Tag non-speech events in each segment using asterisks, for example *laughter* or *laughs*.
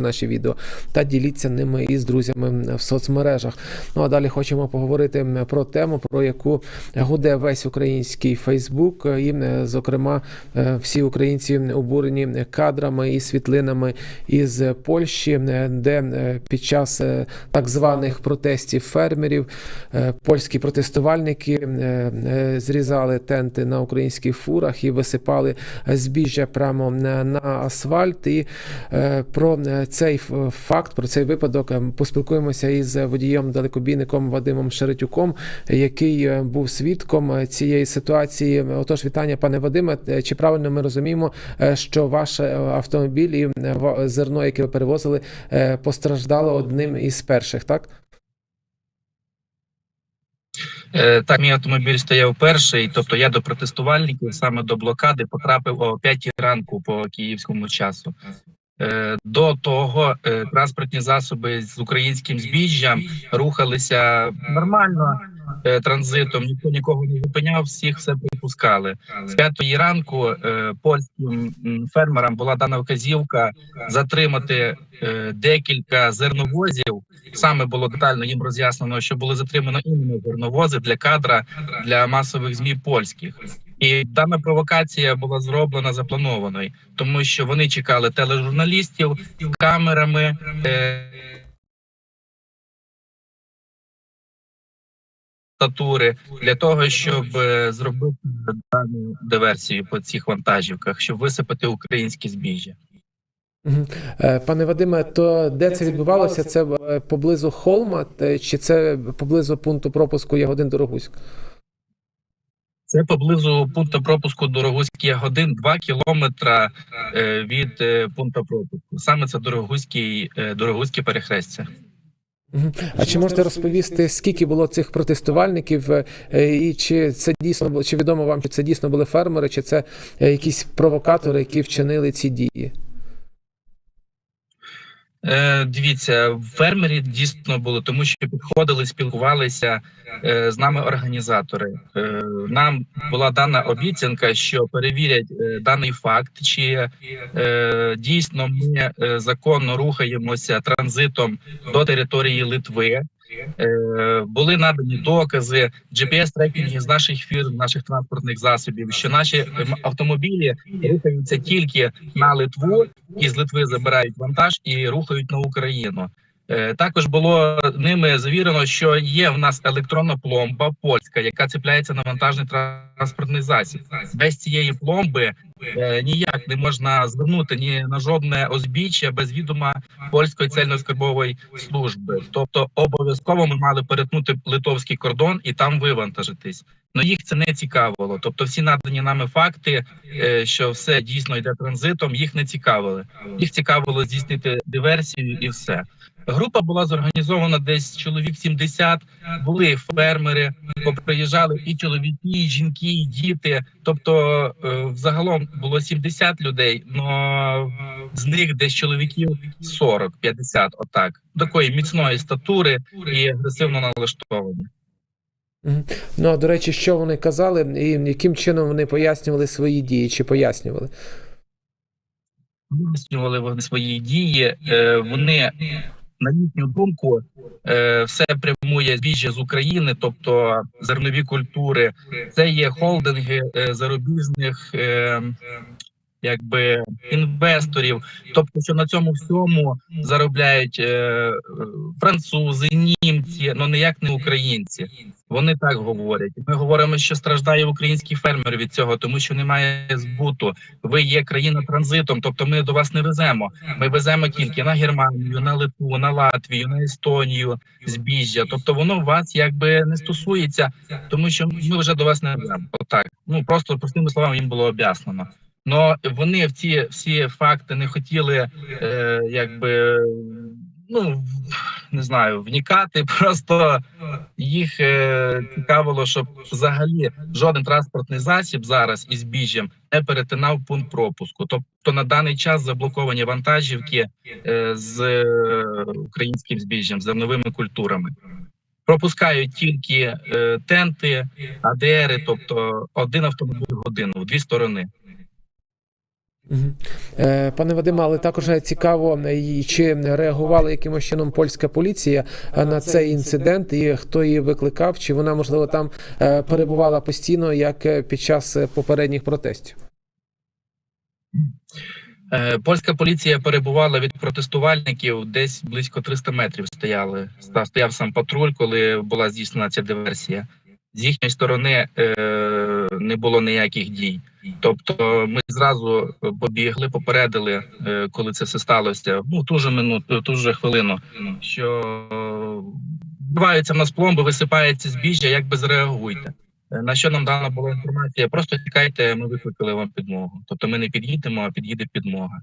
наші відео та діліться ними із друзями в соцмережах. Ну а далі хочемо поговорити про тему, про яку гуде весь український Фейсбук, і, зокрема, е, всі українці обурені кадрами і світлинами із Польщі, де під час е, так званих протестів фермерів е, польські протестувальники зрізали тенти на українських фурах і висипали збіжжя прямо на, асфальт. І про цей факт, про цей випадок е, поспілкуємося із водієм далекобійником Вадимом Шеретюком, який е, був свідком е, цієї ситуації. Отож, вітання, пане Вадиме. Е, Чи правильно ми розуміємо, е, що ваш е, автомобіль і е, зерно, яке ви перевозили, е, постраждало одним із перших, так? Е, Так, мій автомобіль стояв перший, тобто я до протестувальників саме до блокади потрапив о 5 ранку по київському часу. Е, До того е, транспортні засоби з українським збіжжям рухалися нормально е, транзитом, ніхто нікого не зупиняв, всіх все пропускали. З п'ятої ранку польським фермерам була дана вказівка затримати декілька зерновозів. Саме було детально їм роз'яснено, що були затримано іменно зерновози для кадра для масових змі польських. І дана провокація була зроблена запланованою, тому що вони чекали тележурналістів камерами. Е- Татури для того, щоб е, зробити дану диверсію по цих вантажівках, щоб висипати українське збіжжя. Е, Пане Вадиме, то де це відбувалося? Це поблизу Холма, чи це поблизу пункту пропуску Ягодин Дорогуськ? Це поблизу пункту пропуску Дорогуський Ягодин, 2 кілометра е, від е, пункту пропуску. Саме це Дорогуський, е, Дорогуське перехрестя. А чи можете розповісти, скільки було цих протестувальників, і чи це дійсно чи відомо вам, чи це дійсно були фермери, чи це якісь провокатори, які вчинили ці дії? Е, дивіться, фермері дійсно були, тому що підходили, спілкувалися е, з нами організатори. Е, нам була дана обіцянка, що перевірять даний факт, чи дійсно ми законно рухаємося транзитом до території Литви. Е, були надані докази, GPS-трекінги з наших фірм, наших транспортних засобів, що наші ем, автомобілі рухаються тільки на Литву, і з Литви забирають вантаж і рухають на Україну. Е, Також було ними завірено, що є в нас електронна пломба польська, яка цепляється на вантажний транспортний засіб. Без цієї пломби е, ніяк не можна звернути ні на жодне озбіччя без відома польської цельноскарбової служби. Тобто, обов'язково ми мали перетнути литовський кордон і там вивантажитись. Но їх це не цікавило. Тобто, всі надані нами факти, е, що все дійсно йде транзитом, їх не цікавили. Їх цікавило здійснити диверсію і все. Група була зорганізована десь чоловік 70, Були фермери, приїжджали і чоловіки, і жінки, і діти. Тобто, е, взагалом було 70 людей. но з них десь чоловіків 40-50, отак такої міцної статури і агресивно налаштовані. Ну а до речі, що вони казали, і яким чином вони пояснювали свої дії, чи пояснювали? Пояснювали вони свої дії. Е, Вони на їхню думку е, все прямує збіжжя з України, тобто зернові культури. Це є холдинги е, зарубіжних. Якби інвесторів, тобто, що на цьому всьому заробляють е, французи, німці, ну ніяк не українці. Вони так говорять. Ми говоримо, що страждає український фермер від цього, тому що немає збуту. Ви є країна транзитом, тобто ми до вас не веземо. Ми веземо тільки на Германію, на Литву, на Латвію, на Естонію збіжжя. Тобто воно вас якби не стосується, тому що ми вже до вас не веземо. Отак. Ну просто простими словами їм було об'яснено. Но вони в ці всі факти не хотіли, е, якби ну не знаю, вникати. *laughs* Просто їх е, цікавило, щоб взагалі жоден транспортний засіб зараз із біжжям не перетинав пункт пропуску. Тобто на даний час заблоковані вантажівки е, з е, українським збіжжям, зерновими культурами. Пропускають тільки е, тенти, АДРи, тобто один автомобіль в годину в дві сторони. Е, Пане Вадиме, але також цікаво, е, чи реагувала якимось чином польська поліція е, на цей інцидент, і хто її викликав, чи вона можливо там перебувала постійно, як під час попередніх протестів? Польська поліція перебувала від протестувальників десь близько 300 метрів. Стояли стояв сам патруль, коли була здійснена ця диверсія. З їхньої сторони не було ніяких дій. Тобто, ми зразу побігли, попередили, е, коли це все сталося. Ну ту же минуту, ту же хвилину, що вбиваються в нас пломби, висипається збіжжя, як би зреагуйте. Е, На що нам дана була інформація? Просто тікайте, ми викликали вам підмогу. Тобто ми не під'їдемо, а під'їде підмога.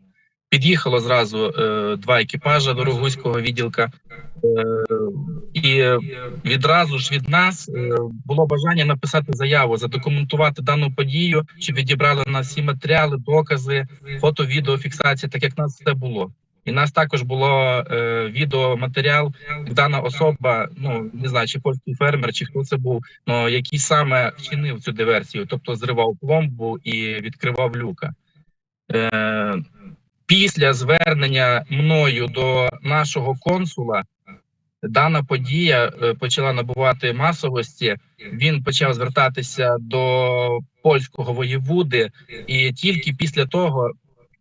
Під'їхало зразу е, два екіпажа до Рогузького відділка, е, і відразу ж від нас е, було бажання написати заяву, задокументувати дану подію, щоб відібрали на всі матеріали, докази, фото, відео, фіксація, так як нас все було. І нас також було е, відеоматеріал, як дана особа, ну не знаю, чи польський фермер, чи хто це був, ну який саме вчинив цю диверсію, тобто зривав пломбу і відкривав люка. Е, після звернення мною до нашого консула дана подія е, почала набувати масовості. Він почав звертатися до польського воєводи, і тільки після того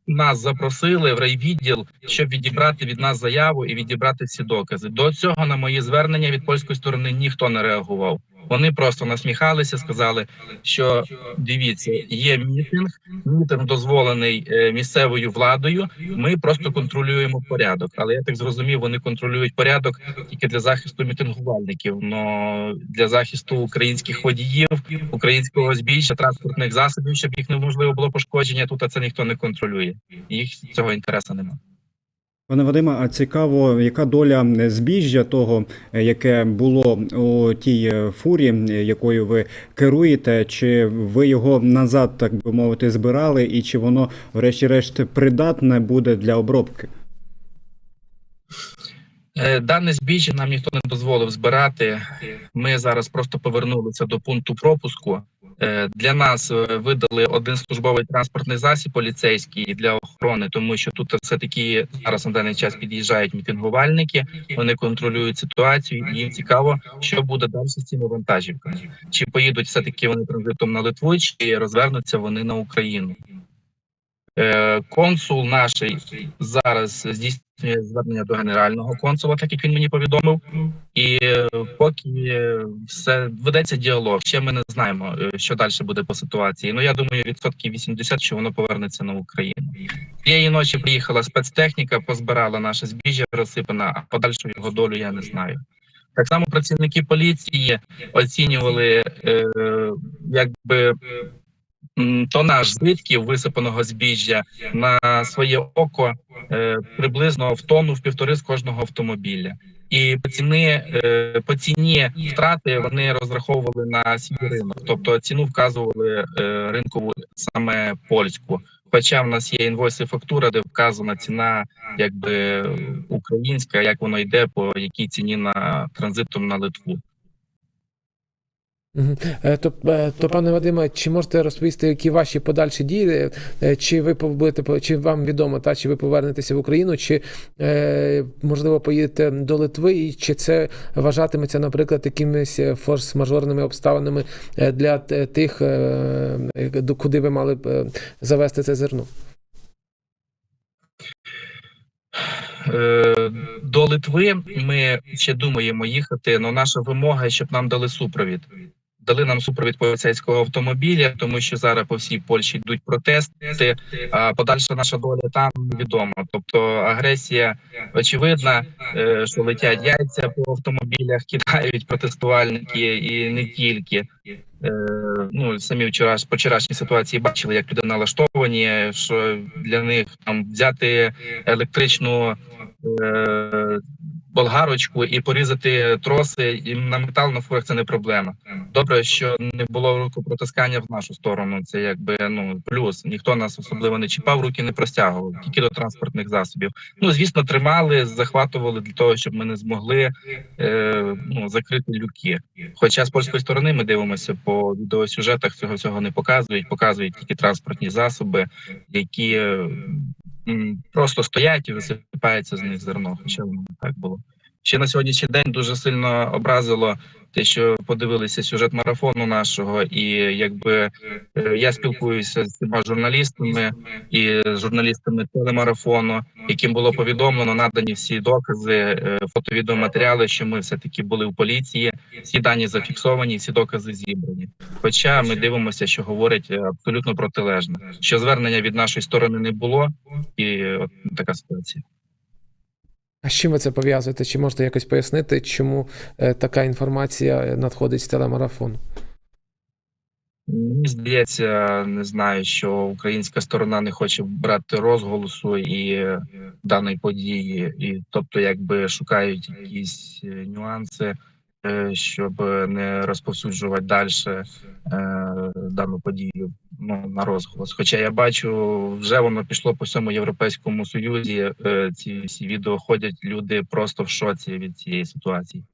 нас запросили в райвідділ, щоб відібрати від нас заяву і відібрати всі докази. До цього на мої звернення від польської сторони ніхто не реагував. Вони просто насміхалися, сказали, що дивіться, є мітинг, мітинг дозволений е, місцевою владою. Ми просто контролюємо порядок. Але я так зрозумів, вони контролюють порядок тільки для захисту мітингувальників. Но для захисту українських водіїв, українського збіжжя, транспортних засобів, щоб їх неможливо було пошкодження. Тут це ніхто не контролює. Їх цього інтересу немає. Пане Вадиме, а цікаво, яка доля збіжжя того, е, яке було у тій е, фурі, якою ви керуєте, чи ви його назад, так би мовити, збирали, і чи воно, врешті-решт, придатне буде для обробки? Е, Дане збіжжя нам ніхто не дозволив збирати. Ми зараз просто повернулися до пункту пропуску. Е, Для нас е, видали один службовий транспортний засіб поліцейський для охорони, тому що тут все таки зараз на даний час під'їжджають мітингувальники. Вони контролюють ситуацію. і Їм цікаво, що буде далі з цими вантажівками. Чи поїдуть все таки вони транзитом на Литву, чи розвернуться вони на Україну? Е, Консул наш зараз здійснює звернення до генерального консула, так як він мені повідомив. І е, поки все ведеться діалог, ще ми не знаємо, е, що далі буде по ситуації. Ну я думаю, відсотків 80, що воно повернеться на Україну. Тієї ночі приїхала спецтехніка, позбирала наше збіжжя розсипане, а подальшу його долю я не знаю. Так само працівники поліції оцінювали, е, якби тонаж збитків висипаного збіжжя на своє око е, приблизно в тонну в півтори з кожного автомобіля. І по ціни е, по ціні втрати вони розраховували на свій ринок, тобто ціну вказували е, ринкову саме польську. Хоча в нас є інвойси фактура, де вказана ціна, якби українська, як воно йде, по якій ціні на транзитом на Литву. Е, То, е, то, пане Вадиме, чи можете розповісти, які ваші подальші дії? Е, Чи ви будете, чи вам відомо, та чи ви повернетеся в Україну, чи можливо поїдете до Литви, і чи це вважатиметься, наприклад, якимись форс-мажорними обставинами для тих, до куди ви мали б завести це зерно? До Литви ми ще думаємо їхати, але наша вимога, щоб нам дали супровід. Дали нам супровід поліцейського автомобіля, тому що зараз по всій Польщі йдуть протести. А подальша наша доля там невідома. Тобто агресія очевидна, е, що летять яйця по автомобілях, кидають протестувальники і не тільки. Е, Ну самі вчора по вчорашній ситуації бачили, як люди налаштовані, що для них там взяти електричну е, болгарочку і порізати троси і на метал на фурах це не проблема. Добре, що не було рукопротискання в нашу сторону. Це якби ну плюс. Ніхто нас особливо не чіпав, руки не простягував, тільки до транспортних засобів. Ну звісно, тримали, захватували для того, щоб ми не змогли е, ну, закрити люки. Хоча з польської сторони ми дивимося по відеосюжетах, цього всього не показують, показують тільки транспортні засоби, які просто стоять і висипається з них зерно. Хоча воно так було. Ще на сьогоднішній день дуже сильно образило те, що подивилися сюжет марафону нашого, і якби е, я спілкуюся з цими журналістами і з журналістами телемарафону, яким було повідомлено, надані всі докази, е, фото-відеоматеріали, що ми все таки були в поліції. Всі дані зафіксовані, всі докази зібрані. Хоча ми дивимося, що говорять е, абсолютно протилежне, що звернення від нашої сторони не було, і от така ситуація. А з чим ви це пов'язуєте? Чи можете якось пояснити, чому е, така інформація надходить з телемарафону? Мені здається, не знаю, що українська сторона не хоче брати розголосу і е, даної події, і тобто, якби шукають якісь е, нюанси, щоб не розповсюджувати далі дану подію ну, на розголос. Хоча я бачу, вже воно пішло по всьому європейському союзі. е, Ці всі відео ходять люди просто в шоці від цієї ситуації.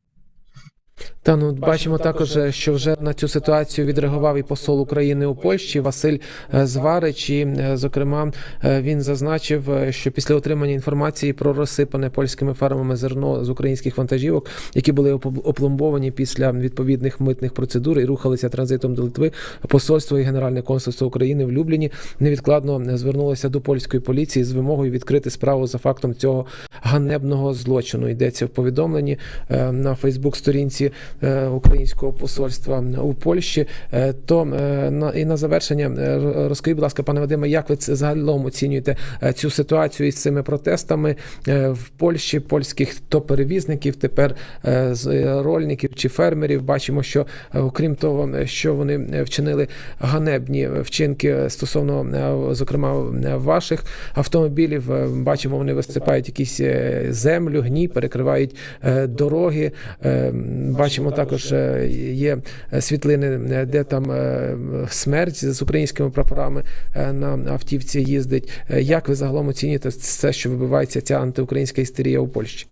Та ну бачимо також, е, що вже на цю ситуацію відреагував і посол України у Польщі Василь е, Зварич. І, е, зокрема, він зазначив, що після отримання інформації про розсипане польськими фермами зерно з українських вантажівок, які були опл- опломбовані після відповідних митних процедур і рухалися транзитом до Литви, посольство і Генеральне консульство України в Любліні невідкладно звернулося до польської поліції з вимогою відкрити справу за фактом цього ганебного злочину. Йдеться в повідомленні на Фейсбук-сторінці українського посольства у Польщі. Е, То е, і на завершення е, розкажіть, будь ласка, пане Вадиме, як ви це загалом оцінюєте е, цю ситуацію із цими протестами е, в Польщі, польських то перевізників, тепер е, е, рольників чи фермерів? Бачимо, що е, окрім того, е, що вони е, вчинили ганебні вчинки стосовно, е, зокрема, е, ваших автомобілів. Е, Бачимо, вони висипають якісь е, землю, гній, перекривають е, дороги. Е, Бачимо також е, є е, світлини, е, де там смерть з українськими прапорами на автівці їздить. Як ви загалом оцінюєте все, що вибивається ця антиукраїнська істерія у Польщі?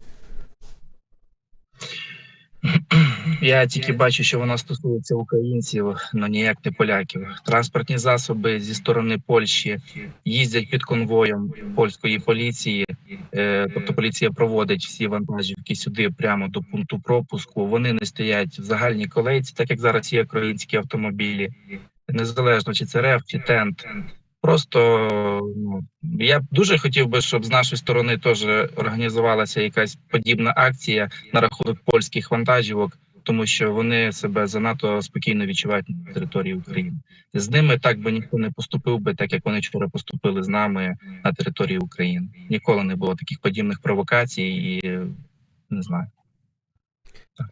Я тільки бачу, що вона стосується українців, але ніяк не поляків. Транспортні засоби зі сторони Польщі їздять під конвоєм польської поліції. Е, Тобто поліція проводить всі вантажівки сюди прямо до пункту пропуску. Вони не стоять в загальній колейці, так як зараз є українські автомобілі, незалежно чи це РЕФ, чи тент. Просто ну, я б дуже хотів би, щоб з нашої сторони теж організувалася якась подібна акція на рахунок польських вантажівок, тому що вони себе занадто спокійно відчувають на території України. З ними так би ніхто не поступив би, так як вони вчора поступили з нами на території України. Ніколи не було таких подібних провокацій, і не знаю.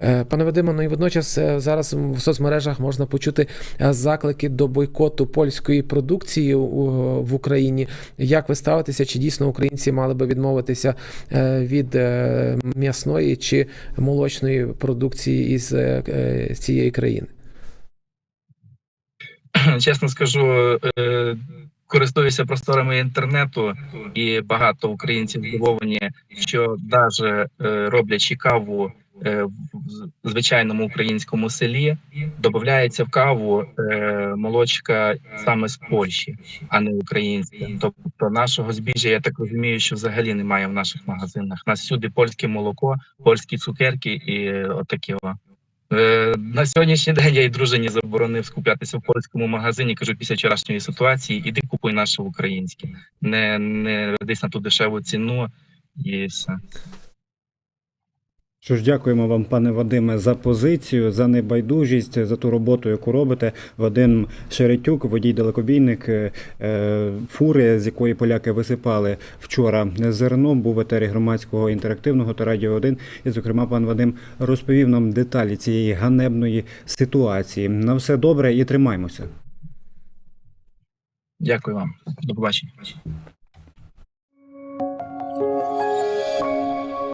Е, Пане Вадиме, ну і водночас е, зараз в соцмережах можна почути е, заклики до бойкоту польської продукції в Україні. Як ви ставитеся? Чи дійсно українці мали би відмовитися від м'ясної чи молочної продукції із цієї країни? *clears throat* чесно скажу, користуюся просторами інтернету, і багато українців здивовані, що навіть роблячи каву в звичайному українському селі, додається в каву е, молочка саме з Польщі, а не українська. Тобто нашого збіжжя, я так розумію, що взагалі немає в наших магазинах. Нас всюди польське молоко, польські цукерки і е, отакі. Е, На сьогоднішній день я і дружині заборонив скуплятися в польському магазині. Кажу, після вчорашньої ситуації іди купуй наше українське, не, не ведись на ту дешеву ціну і все. Що ж, дякуємо вам, пане Вадиме, за позицію, за небайдужість, за ту роботу, яку робите. Вадим Шеретюк, водій далекобійник е, е, фури, з якої поляки висипали вчора зерно, був в етері громадського інтерактивного та радіо 1. І, зокрема, пан Вадим розповів нам деталі цієї ганебної ситуації. На все добре і тримаймося. Дякую вам. До побачення.